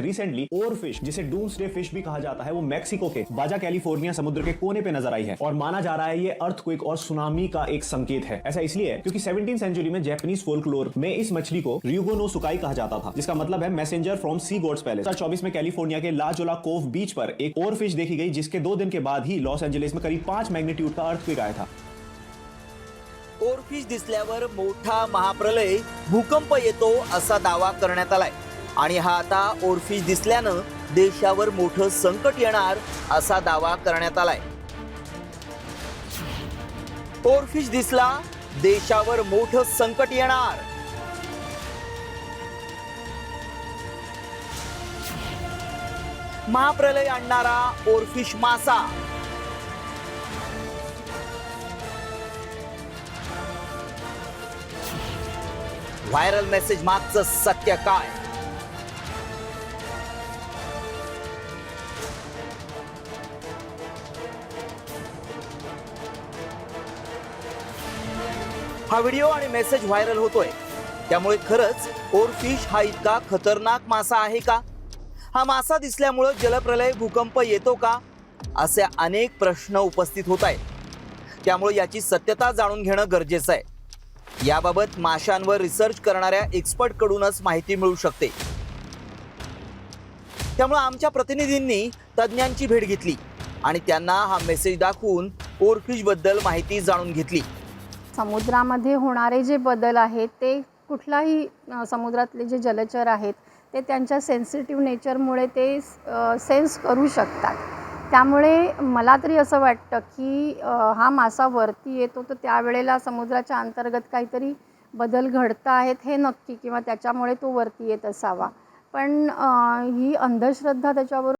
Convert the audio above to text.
Recently oarfish जिसे doomsday fish भी कहा जाता है, वो मेक्सिको के, बाजा कैलिफ़ोर्निया समुद्र के कोने पे नज़र आई है। और माना जा रहा है ये अर्थक्वेक और सुनामी का एक संकेत है। ऐसा इसलिए है क्योंकि 17 सेंचुरी में जैपनीज फोल्कलोर में इस मछली को रियुगो नो सुकाई कहा जाता था, जिसका मतलब है messenger from sea god's palace चौबीस में कैलिफ़ोर्निया के लाजोला कोव बीच पर एक और फ़िश देखी गई, जिसके दो दिन के बाद ही लॉस एंजलिस में करीब पाँच मैग्नीट्यूड का अर्थक्वेक आया था। ओरफिश दिसल्यावर मोठा महाप्रलय भूकंप येतो असा दावा करण्यात आलाय. आणि हा आता ओरफिश दिसल्यानं देशावर मोठं संकट येणार असा दावा करण्यात आलाय. ओरफिश दिसला देशावर मोठं संकट येणार. महाप्रलय आणणारा ओरफिश मासा. व्हायरल मेसेज मागचं सत्य काय? हा व्हिडिओ आणि मेसेज व्हायरल होतोय. त्यामुळे खरंच ओरफिश हा इतका खतरनाक मासा आहे का? हा मासा दिसल्यामुळं जलप्रलय भूकंप येतो का? असे अनेक प्रश्न उपस्थित होत आहेत. त्यामुळे याची सत्यता जाणून घेणं गरजेचं आहे. याबाबत माशांवर रिसर्च करणाऱ्या एक्सपर्टकडूनच माहिती मिळू शकते. त्यामुळे आमच्या प्रतिनिधींनी तज्ज्ञांची भेट घेतली आणि त्यांना हा मेसेज दाखवून ओरफिशबद्दल माहिती जाणून घेतली. समुद्रामध्ये होणारे जे बदल आहेत ते कुठलाही समुद्रातले जे जलचर आहेत ते त्यांच्या सेन्सिटिव्ह नेचरमुळे ते सेन्स करू शकतात. त्यामुळे मला तरी असं वाटतं की हा मासा वरती येतो तर त्यावेळेला समुद्राच्या अंतर्गत काहीतरी बदल घडत आहेत हे नक्की किंवा त्याच्यामुळे तो वरती येत असावा. पण ही अंधश्रद्धा त्याच्यावर